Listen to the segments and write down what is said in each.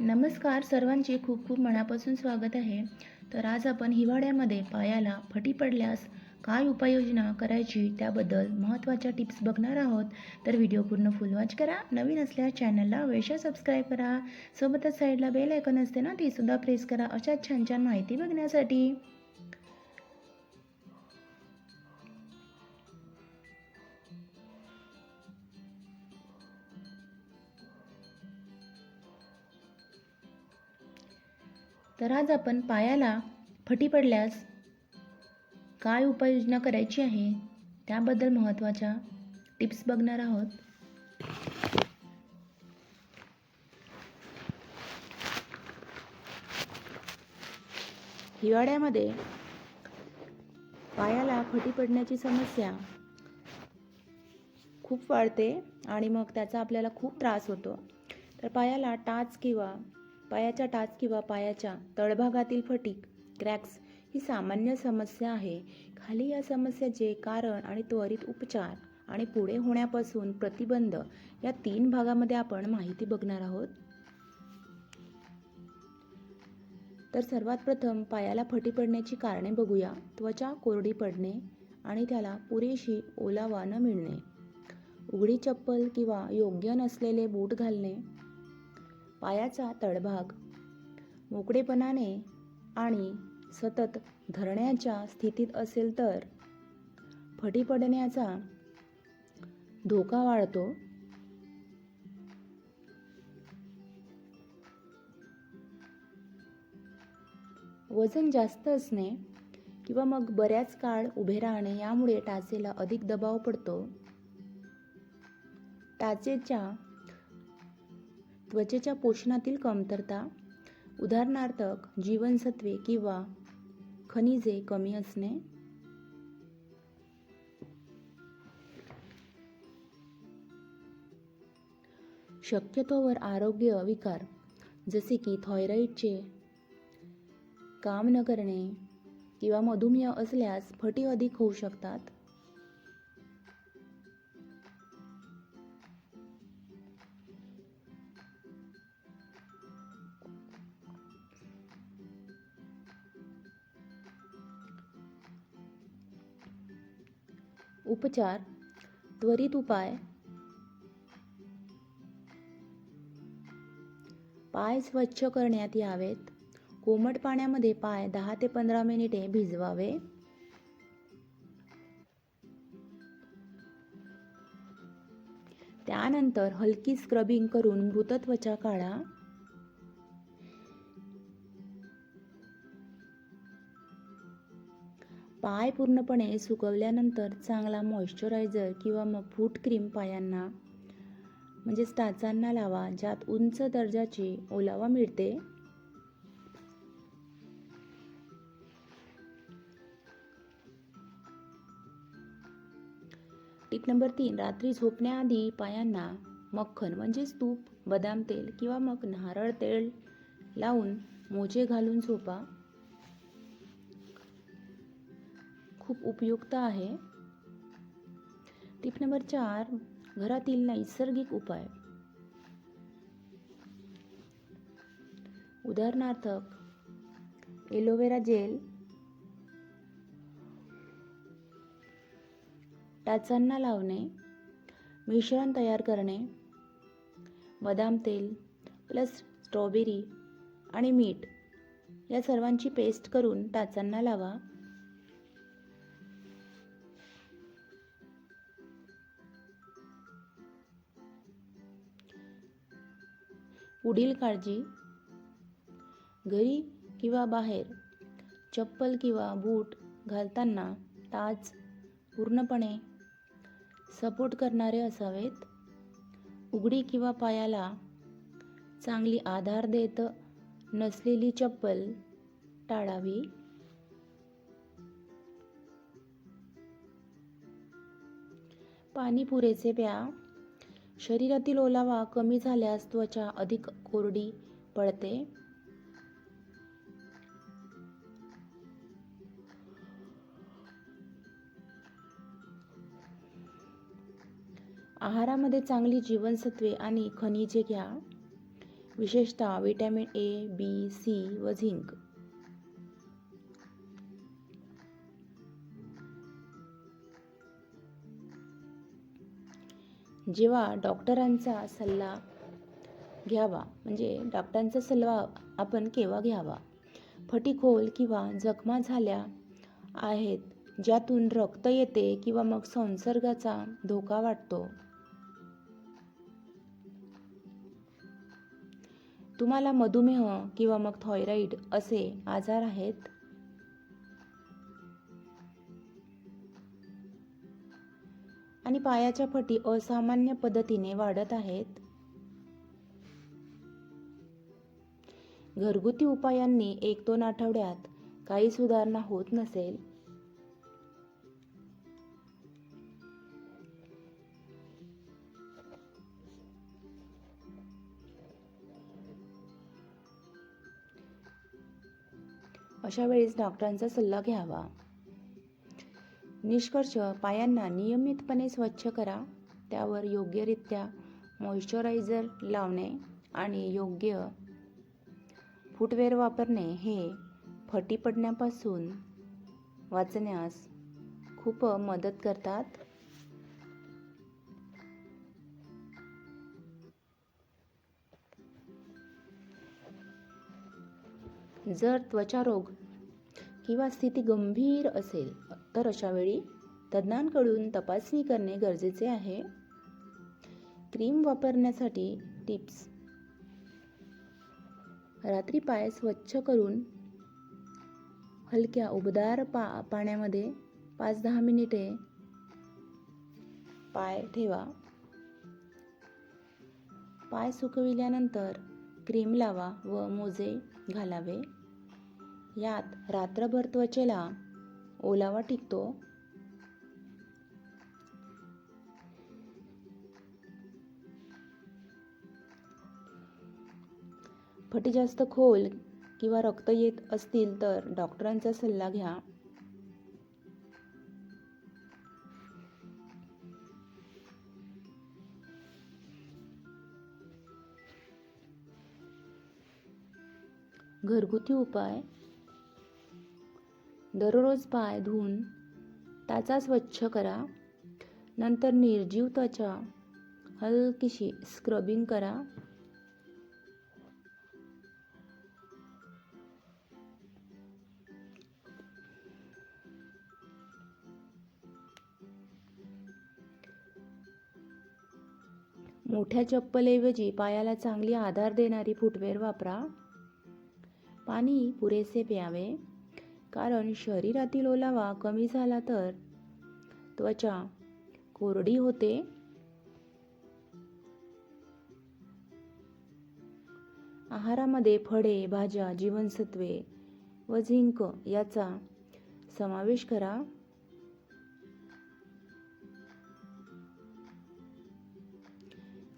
नमस्कार सर्वांचे खूप खूप मनापासून स्वागत आहे. तर आज आपण हिवाळ्यामध्ये पायाला फटी पडल्यास काय उपाययोजना करायची त्याबद्दल महत्त्वाच्या टिप्स बघणार आहोत. तर व्हिडिओ पूर्ण फुल वॉच करा. नवीन असल्यास चॅनलला अवश्य सबस्क्राईब करा. सोबतच साईडला बेल आयकॉन असते ना ती सुद्धा प्रेस करा. अशा छान छान माहिती बघण्यासाठी. तर आज आपण पायाला फटी पडल्यास काय उपाययोजना करायची आहे त्याबद्दल महत्त्वाच्या टिप्स बघणार आहोत. हिवाळ्यामध्ये पायाला फटी पडण्याची समस्या खूप वाढते आणि मग त्याचा आपल्याला खूप त्रास होतो. तर पायाला टाच किंवा पायाच्या टाच किंवा पायाच्या तळभागातील फटीक क्रॅक्स ही सामान्य समस्या आहे. खाली या समस्येचे कारण आणि त्वरित उपचार आणि पुढे होण्यापासून प्रतिबंध या तीन भागामध्ये आपण माहिती बघणार आहोत. तर सर्वात प्रथम पायाला फटी पडण्याची कारणे बघूया. त्वचा कोरडी पडणे आणि त्याला पुरेशी ओलावा न मिळणे. उघडी चप्पल किंवा योग्य नसलेले बूट घालणे पायाचा तळभाग. मोकळेपणाने आणि सतत धरण्याच्या स्थितीत असेल तर फटी पडण्याचा धोका वाढतो. वजन जास्त असणे किंवा मग बऱ्याच काळ उभे राहणे यामुळे टाचेला अधिक दबाव पडतो. टाचेच्या त्वचेच्या पोषणातील कमतरता उदाहरणार्थ जीवनसत्वे किंवा खनिजे कमी असणे. शक्यतोवर आरोग्य विकार जसे की थायरॉईडचे काम न करणे किंवा मधुमेह असल्यास फटी अधिक होऊ शकतात. उपचार त्वरित उपाय. पाय स्वच्छ करण्यात यावेत. कोमट पाण्यामध्ये पाय दहा ते पंधरा मिनिटे भिजवावे. त्यानंतर हलकी स्क्रबिंग करून मृत त्वचा काढा. पाय पूर्णपणे सुकवल्यानंतर चांगला मॉइश्चरायझर किंवा मग फूट क्रीम पायांना म्हणजेच टाचांना लावा ज्यात उंच दर्जाची ओलावा मिळते. टीप नंबर तीन रात्री झोपण्याआधी पायांना मक्खन म्हणजेच तूप बदाम तेल किंवा मग नारळ तेल लावून मोजे घालून झोपा. खूप उपयुक्त आहे. टिप नंबर चार घरातील नैसर्गिक उपाय. उदाहरणार्थ एलोवेरा जेल टाचांना लावणे मिश्रण तयार करणे बदाम तेल प्लस स्ट्रॉबेरी आणि मीठ या सर्वांची पेस्ट करून टाचांना लावा. पुढील काळजी घरी किंवा बाहेर चप्पल किंवा बूट घालताना टाच पूर्णपणे सपोर्ट करणारे असावेत. उघडी किंवा पायाला चांगली आधार देत नसलेली चप्पल टाळावी. पाणी पुरेसे प्या शरीरातील ओलावा कमी झाल्यास त्वचा अधिक कोरडी पडते. आहारामध्ये चांगली जीवनसत्वे आणि खनिजे घ्या. विशेषतः विटॅमिन ए बी सी व झिंक. जेव्हा डॉक्टरांचा सल्ला घ्यावा म्हणजे डॉक्टरांचा सल्ला आपण केव्हा घ्यावा? फटी खोल किंवा जखमा झाल्या आहेत ज्यातून रक्त येते किंवा मग संसर्गाचा धोका वाटतो तुम्हाला मधुमेह किंवा मग थायरॉईड असे आजार आहेत? आणि पायाच्या फटी असामान्य पद्धतीने वाढत आहेत. घरगुती उपायांनी एक दोन आठवड्यात काही सुधारणा होत नसेल. अशा वेळेस डॉक्टरांचा सल्ला घ्यावा. निष्कर्ष पायांना नियमितपणे स्वच्छ करा. त्यावर योग्यरित्या मॉइश्चरायझर लावणे आणि योग्य फुटवेअर वापरणे हे फटी पडण्यापासून वाचण्यास खूप मदत करतात. जर त्वचारोग किंवा स्थिती गंभीर असेल तर अशावेळी तज्ज्ञांकडून तपासणी करणे गरजेचे आहे. क्रीम वापरण्यासाठी टिप्स. रात्री पाय स्वच्छ करून हलक्या उबदार पा पाण्यामध्ये पाच दहा मिनिटे पाय ठेवा. पाय सुकविल्यानंतर क्रीम लावा व मोजे घालावे. यात रात्रभर त्वचेला ओलावा टिकतो. फटी जास्त खोल किंवा रक्त येत असतील तर डॉक्टरांचा सल्ला घ्या. घरगुती उपाय दररोज पाय धुवून त्याचा स्वच्छ करा. नंतर निर्जीव त्वचा हलकीशी स्क्रबिंग करा. मोठ्या चप्पलऐवजी पायाला चांगली आधार देणारी फुटवेअर वापरा. पाणी पुरेसे प्यावे. कारण शरीरातील ओलावा कमी झाला तर त्वचा कोरडी होते. आहारामध्ये फळे भाज्या जीवनसत्वे व झिंक याचा समावेश करा.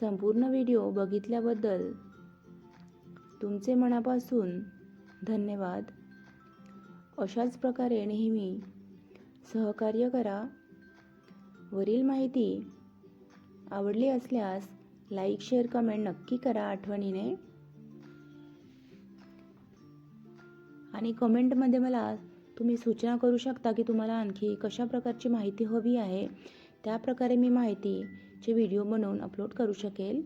संपूर्ण व्हिडिओ बघितल्याबद्दल तुमचे मनापासून धन्यवाद. अशाच प्रकारे नेहमी सहकार्य करा. वरील माहिती आवडली असल्यास लाईक शेअर कमेंट नक्की करा आठवणीने. आणि कमेंटमध्ये मला तुम्ही सूचना करू शकता की तुम्हाला आणखी कशा प्रकारची माहिती हवी आहे त्याप्रकारे मी माहितीचे व्हिडिओ बनवून अपलोड करू शकेल.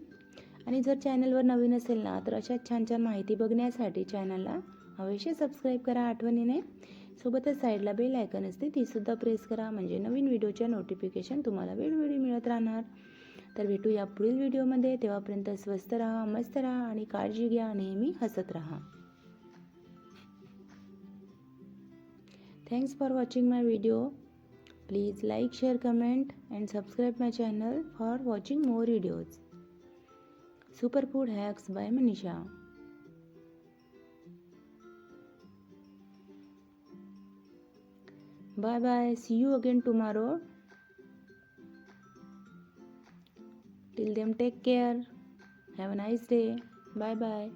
आणि जर चॅनलवर नवीन असेल ना तर अशा छान छान माहिती बघण्यासाठी चॅनलला अवश्य सबस्क्राईब करा आठवणीने. सोबतच साईडला बेल आयकन असते तीसुद्धा प्रेस करा म्हणजे नवीन व्हिडिओच्या नोटिफिकेशन तुम्हाला वेळोवेळी मिळत राहणार. तर भेटू या पुढील व्हिडिओमध्ये तेव्हापर्यंत स्वस्त राहा मस्त राहा आणि काळजी घ्या नेहमी हसत राहा. Thanks for watching my video please like share comment and subscribe my channel for watching more videos super food hacks bye Manisha Bye bye. See you again tomorrow. Till then, take care. Have a nice day. Bye bye.